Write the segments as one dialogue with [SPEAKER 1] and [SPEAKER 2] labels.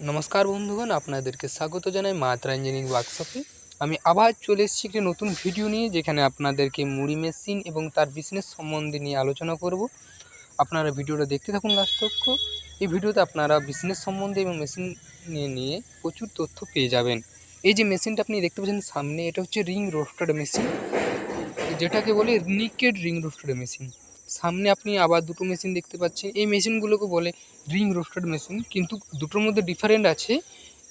[SPEAKER 1] নমস্কার বন্ধুগণ, আপনাদেরকে স্বাগত জানাই মাত্রা ইঞ্জিনিয়ারিং ওয়ার্কশপে আমি আবার চলে এসেছি একটি নতুন ভিডিও নিয়ে, যেখানে আপনাদেরকে মুড়ি মেশিন এবং তার বিজনেস সম্বন্ধে নিয়ে আলোচনা করব। আপনারা ভিডিওটা দেখতে থাকুন লাস্ট তক্ষ এই ভিডিওতে আপনারা বিজনেস সম্বন্ধে এবং মেশিন নিয়ে নিয়ে প্রচুর তথ্য পেয়ে যাবেন। এই যে মেশিনটা আপনি দেখতে পাচ্ছেন সামনে, এটা হচ্ছে রিং রোস্টার মেশিন যেটাকে বলে নিকেড রিং রোস্টার মেশিন সামনে আপনি আবার দুটো মেশিন দেখতে পাচ্ছেন। এই মেশিনগুলোকে বলে রিং রোস্টেড মেশিন কিন্তু দুটোর মধ্যে ডিফারেন্ট আছে।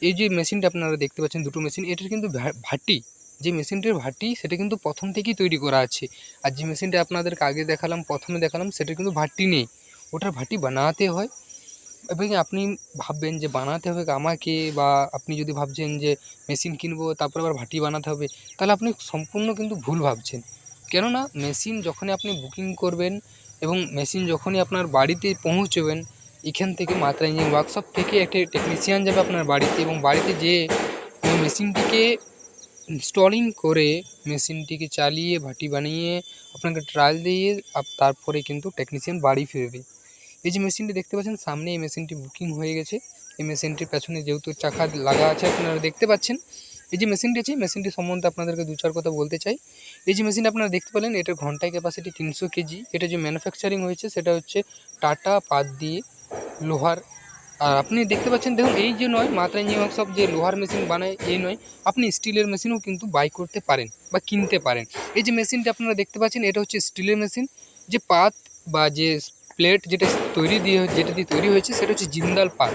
[SPEAKER 1] এই যে মেশিনটা আপনারা দেখতে পাচ্ছেন, দুটো মেশিন এটার কিন্তু ভাটি, যে মেশিনটির ভাটি, সেটা কিন্তু প্রথম থেকেই তৈরি করা আছে। আর যে মেশিনটা আপনাদেরকে আগে দেখালাম, প্রথমে দেখালাম সেটা কিন্তু ভাটি নেই। ওটার ভাটি বানাতে হয়। এবং আপনি ভাববেন যে বানাতে হবে আমাকে, বা আপনি যদি ভাবছেন যে মেশিন কিনবো, তারপর আবার ভাটি বানাতে হবে, তাহলে আপনি সম্পূর্ণ কিন্তু ভুল ভাবছেন। কেননা মেশিন যখনই আপনি বুকিং করবেন এবং মেশিন যখনই আপনার বাড়িতে পৌঁছবেন, এখান থেকে মাত্রা ইঞ্জিন ওয়ার্কশপ থেকে একটা টেকনিশিয়ান যাবে আপনার বাড়িতে এবং বাড়িতে ওই মেশিনটিকে ইনস্টলিং করে মেশিনটিকে চালিয়ে, ভাটি বানিয়ে আপনাকে ট্রায়াল দিয়ে তারপরে কিন্তু টেকনিশিয়ান বাড়ি ফিরবে। এই যে মেশিনটি দেখতে পাচ্ছেন সামনে এই মেশিনটি বুকিং হয়ে গেছে। এই মেশিনটির পেছনে যেহেতু চাকা লাগা আছে, আপনারা দেখতে পাচ্ছেন এই যে মেশিনটি আছে মেশিনটি সম্বন্ধে আপনাদেরকে দু চার কথা বলতে চাই। এই যে মেশিন আপনারা দেখতে পেলেন, এটার ঘন্টায় ক্যাপাসিটি তিনশো কেজি। এটা যে ম্যানুফ্যাকচারিং হয়েছে, সেটা হচ্ছে টাটা পাত দিয়ে লোহার। আর আপনি দেখতে পাচ্ছেন, দেখুন, এই যে নয়, মাত্রা ইঞ্জিন ওয়ার্কশপ যে লোহার মেশিন বানায়, এই নয়, আপনি স্টিলের মেশিনও কিন্তু বাই করতে পারেন বা কিনতে পারেন। এই যে মেশিনটা আপনারা দেখতে পাচ্ছেন, এটা হচ্ছে স্টিলের মেশিন যে পাত বা যে প্লেট যেটা তৈরি দিয়ে, যেটা দিয়ে তৈরি হয়েছে, সেটা হচ্ছে জিন্দাল পাত।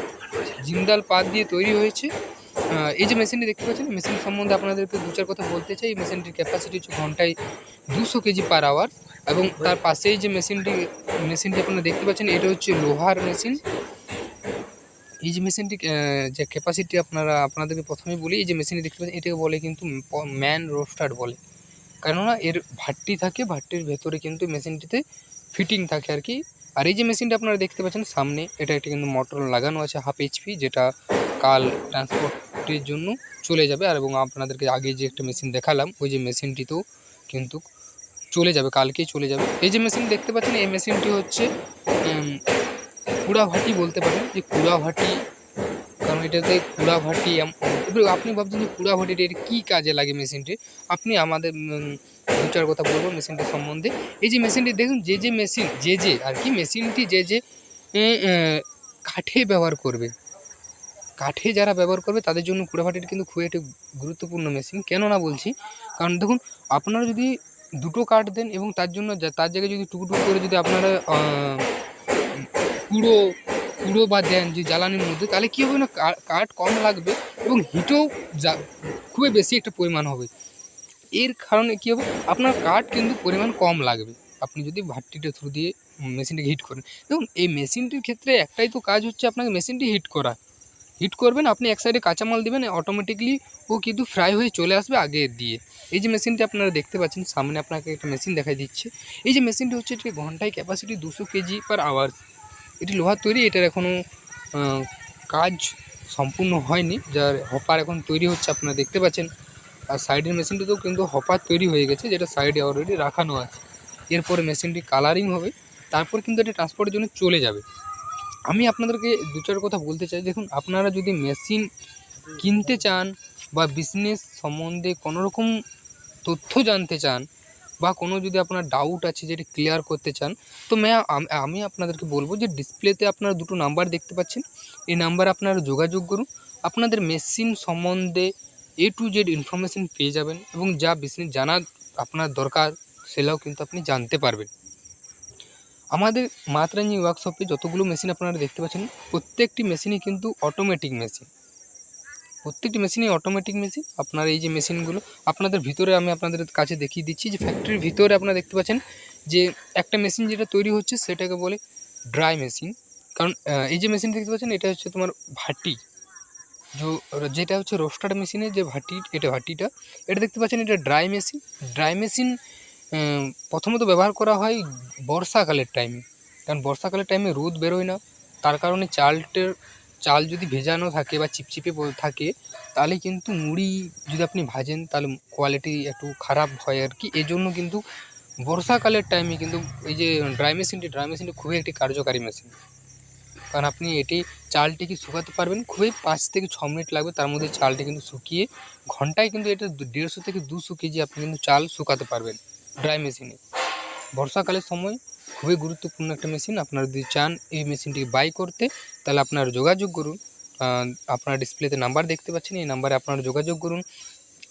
[SPEAKER 1] জিন্দাল পাত দিয়ে তৈরি হয়েছে। এই যে মেশিনটি দেখতে পাচ্ছেন মেশিন সম্বন্ধে আপনাদেরকে দু চার কথা বলতে চাই। এই মেশিনটির ক্যাপাসিটি হচ্ছে ঘন্টায় দুশো কেজি পার আওয়ার এবং তার পাশেই যে মেশিনটি মেশিনটি আপনারা দেখতে পাচ্ছেন, এটা হচ্ছে লোহার মেশিন এই যে মেশিনটি যে ক্যাপাসিটি আপনারা, আপনাদেরকে প্রথমেই বলি, এই যে মেশিনটি দেখতে পাচ্ছেন, এটাকে বলে কিন্তু ম্যান রোস্টার বলে। কেননা এর ভাট্টি থাকে, ভাটটির ভেতরে কিন্তু মেশিনটিতে ফিটিং থাকে আর কি। আর এই যে মেশিনটা আপনারা দেখতে পাচ্ছেন সামনে এটা একটা কিন্তু মোটর লাগানো আছে হাফ এইচপি যেটা কাল ট্রান্সপোর্টের জন্য চলে যাবে। আর এবং আপনাদেরকে আগে যে একটা মেশিন দেখালাম ওই যে মেশিনটিতেও কিন্তু চলে যাবে কালকেই চলে যাবে। এই যে মেশিন দেখতে পাচ্ছেন এই মেশিনটি হচ্ছে উম, কুড়া ভাটি বলতে পারেন। যে কুড়াভাটি কারণ এটাতে কুড়াভাটি আপনি ভাবছেন যে কুড়া ভাটিটা এটা কী কাজে লাগে মেশিনটি? আপনি আমাদের উম, দু চার কথা বলব মেশিনটি সম্বন্ধে। এই যে মেশিনটি দেখুন যে যে মেশিন যে যে আর কি মেশিনটি যে যে কাঠে ব্যবহার করবে। কাঠে যারা ব্যবহার করবে তাদের জন্য কুড়া ভাটিটা কিন্তু খুবই একটি গুরুত্বপূর্ণ মেশিন। কেন না বলছি? কারণ দেখুন আপনারা যদি দুটো কাঠ দেন এবং তার জন্য তার জায়গায় যদি টুকু টুকু করে যদি আপনারা কুড়ো কুড়ো বা দেন যে জ্বালানির মধ্যে তাহলে কী হবে না কাঠ কম লাগবে এবং হিটও যা খুবই বেশি একটা পরিমাণ হবে। এর কারণে কী হবে? আপনার কাঠ কিন্তু পরিমাণ কম লাগবে। আপনি যদি ভাট্টিটা থ্রু দিয়ে মেশিনটাকে হিট করেন। দেখুন, এই মেশিনটির ক্ষেত্রে একটাই তো কাজ হচ্ছে আপনাকে মেশিনটি হিট করা। হিট করবেন, আপনি এক সাইডে কাঁচামাল দেবেন অটোমেটিকলি ও কিন্তু ফ্রাই হয়ে চলে আসবে আগে দিয়ে। এই যে মেশিনটি আপনারা দেখতে পাচ্ছেন, সামনে আপনাকে একটা মেশিন দেখাই দিচ্ছে। এই যে মেশিনটি হচ্ছে এটি ঘন্টায় ক্যাপাসিটি দুশো কেজি পার আওয়ার এটি লোহার তৈরি, এটার এখনও কাজ সম্পূর্ণ হয়নি। যার হপার এখন তৈরি হচ্ছে, আপনারা দেখতে পাচ্ছেন। আর সাইডের মেশিনটিতেও কিন্তু হপার তৈরি হয়ে গেছে, যেটা সাইডে অলরেডি রাখানো আছে। এরপরে মেশিনটি কালারিং হবে, তারপর কিন্তু এটা ট্রান্সপোর্টের জন্য চলে যাবে। আমি আপনাদেরকে দু চার কথা বলতে চাই, দেখুন আপনারা যদি মেশিন কিনতে চান বা বিজনেস সম্বন্ধে কোনো রকম তথ্য জানতে চান বা কোনো যদি আপনার ডাউট আছে যেটা ক্লিয়ার করতে চান, তো ম্যা আমি আপনাদেরকে বলব যে ডিসপ্লেতে আপনারা দুটো নাম্বার দেখতে পাচ্ছেন। এই নাম্বারে আপনারা যোগাযোগ করুন। আপনাদের মেশিন সম্বন্ধে এ টু জেড ইনফরমেশন পেয়ে যাবেন এবং যা বিজনেস জানার আপনার দরকার সেটাও কিন্তু আপনি জানতে পারবেন। আমাদের মাতরাঞ্জি ওয়ার্কশপে যতগুলো মেশিন আপনারা দেখতে পাচ্ছেন, প্রত্যেকটি মেশিনই কিন্তু অটোমেটিক মেশিন প্রত্যেকটি মেশিনই অটোমেটিক মেশিন আপনার এই যে মেশিনগুলো আপনাদের ভিতরে আমি আপনাদের কাছে দেখিয়ে দিচ্ছি যে ফ্যাক্টরির ভিতরে আপনারা দেখতে পাচ্ছেন যে একটা মেশিন যেটা তৈরি হচ্ছে, সেটাকে বলে ড্রাই মেশিন কারণ এই যে মেশিন দেখতে পাচ্ছেন, এটা হচ্ছে তোমার ভাটি। যেটা হচ্ছে রোস্টার মেশিনের যে ভাটি, এটা ভাটিটা, এটা দেখতে পাচ্ছেন এটা ড্রাই মেশিন ড্রাই মেশিন প্রথমত ব্যবহার করা হয় বর্ষাকালের টাইমে কারণ বর্ষাকালের টাইমে রোদ বেরোয় না। তার কারণে চালটের, চাল যদি ভেজানো থাকে বা চিপচিপে থাকে, তাহলে কিন্তু মুড়ি যদি আপনি ভাজেন, তাহলে কোয়ালিটি একটু খারাপ হয় আর কি। এই জন্য কিন্তু বর্ষাকালের টাইমে কিন্তু এই যে ড্রাই মেশিনটি ড্রাই মেশিনটি খুবই একটি কার্যকারী মেশিন কারণ আপনি এটি চালটিকে শুকাতে পারবেন? খুবই পাঁচ থেকে ছ মিনিট লাগবে তার মধ্যে চালটি কিন্তু শুকিয়ে ঘন্টায় কিন্তু এটা দেড়শো থেকে দুশো কেজি আপনি কিন্তু চাল শুকাতে পারবেন ড্রাই মেশিনে। বর্ষাকালের সময় খুবই গুরুত্বপূর্ণ একটা মেশিন, আপনারা যদি চান এই মেশিনটি বাই করতে, তাহলে আপনারা যোগাযোগ করুন। আপনারা ডিসপ্লেতে নাম্বার দেখতে পাচ্ছেন, এই নাম্বারে আপনারা যোগাযোগ করুন।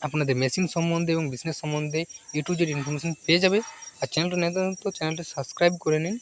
[SPEAKER 1] আপনাদের মেশিন সম্বন্ধে এবং বিজনেস সম্বন্ধে এ টু জেড ইনফরমেশন পেয়ে যাবে। আর চ্যানেলটা নতুন তো চ্যানেলটা সাবস্ক্রাইব করে নিন।